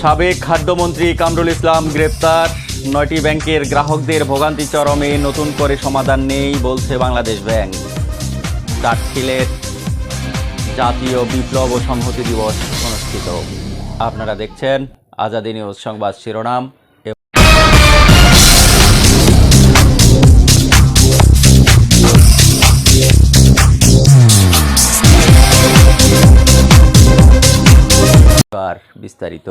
সাবেক খাদ্যমন্ত্রী কামরুল ইসলাম গ্রেপ্তার। নয়টি ব্যাংকের গ্রাহকদের ভোগান্তি চরমে নতুন করে সমাধান নেই বলছে বাংলাদেশ ব্যাংক। দাখিলের জাতীয় বিপ্লব ও সংহতি দিবস অনুষ্ঠিত। আপনারা দেখছেন আজাদি নিউজ সংবাদ শিরোনাম। বিস্তারিত।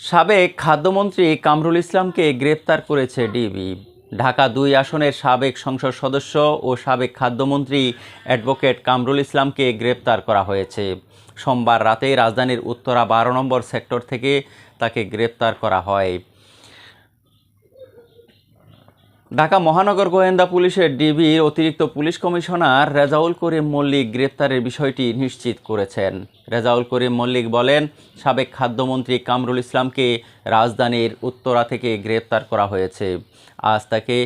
সাবেক খাদ্যমন্ত্রী কামরুল ইসলামকে গ্রেপ্তার করেছে ডিবি। ঢাকা দুই আসনের সাবেক সংসদ সদস্য ও সাবেক খাদ্যমন্ত্রী অ্যাডভোকেট কামরুল ইসলামকে গ্রেপ্তার করা হয়েছে। সোমবার রাতে রাজধানীর উত্তরা বারো নম্বর সেক্টর থেকে তাকে গ্রেপ্তার করা হয়। ঢাকা মহানগর গোয়েন্দা পুলিশের ডিবির অতিরিক্ত পুলিশ কমিশনার রেজাউল করিম মল্লিক গ্রেপ্তারের বিষয়টি নিশ্চিত করেছেন। রেজাউল করিম মল্লিক বলেন, সাবেক খাদ্যমন্ত্রী কামরুল ইসলামকে রাজধানীর উত্তরা থেকে গ্রেপ্তার করা হয়েছে। আজ তাকে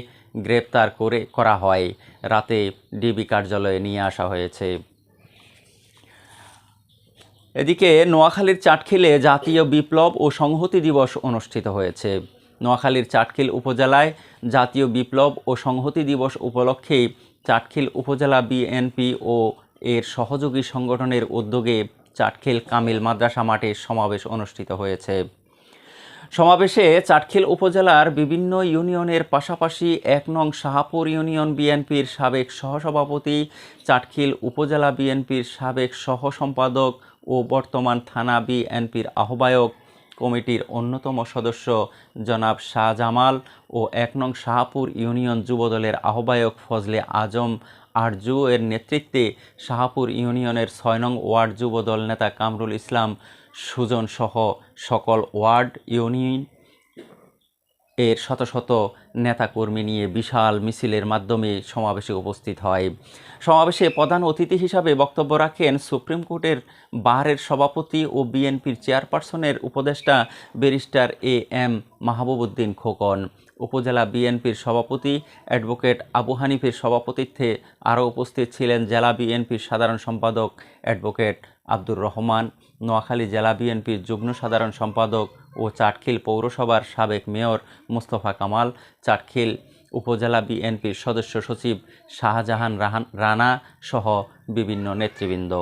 গ্রেপ্তার করে করা হয়। রাতে ডিবি কার্যালয়ে নিয়ে আসা হয়েছে। এদিকে নোয়াখালীর চাটখিলে জাতীয় বিপ্লব ও সংহতি দিবস অনুষ্ঠিত হয়েছে। নোয়াখালীর চাটখিল উপজেলায় জাতীয় বিপ্লব ও সংহতি দিবস উপলক্ষে চাটখিল উপজেলা বিএনপি ও এর সহযোগী সংগঠনের উদ্যোগে চাটখিল কামিল মাদ্রাসা মাঠে সমাবেশ অনুষ্ঠিত হয়েছে। সমাবেশে চাটখিল উপজেলার বিভিন্ন ইউনিয়নের পাশাপাশি এক নং শাহাপুর ইউনিয়ন বিএনপির সাবেক সহসভাপতি, চাটখিল উপজেলা বিএনপির সাবেক সহ সম্পাদক ও বর্তমান থানা বিএনপির আহ্বায়ক কমিটির অন্যতম সদস্য জনাব শাহ জামাল ও এক নং শাহপুর ইউনিয়ন যুবদলের আহ্বায়ক ফজলে আজম আরজু এর নেতৃত্বে শাহপুর ইউনিয়নের ছয় নং ওয়ার্ড যুবদল নেতা কামরুল ইসলাম সুজন সহ সকল ওয়ার্ড, ইউনিয়ন এর শত শত নেতাকর্মী নিয়ে বিশাল মিছিলের মাধ্যমে সমাবেশে উপস্থিত হয়। সমাবেশে প্রধান অতিথি হিসাবে বক্তব্য রাখেন সুপ্রিম কোর্টের বারের সভাপতি ও বিএনপির চেয়ারপারসনের উপদেষ্টা barrister A M Mahbubuddin Khokon. উপজেলা বিএনপির সভাপতি অ্যাডভোকেট আবু হানিফের সভাপতিত্বে আরও উপস্থিত ছিলেন জেলা বিএনপির সাধারণ সম্পাদক অ্যাডভোকেট আব্দুর রহমান, নোয়াখালী জেলা বিএনপির যুগ্ম সাধারণ সম্পাদক ও চাটখিল পৌরসভার সাবেক মেয়র মোস্তফা কামাল, চাটখিল উপজেলা বিএনপির সদস্য সচিব শাহজাহান রাহান রানা সহ বিভিন্ন নেতৃবৃন্দ।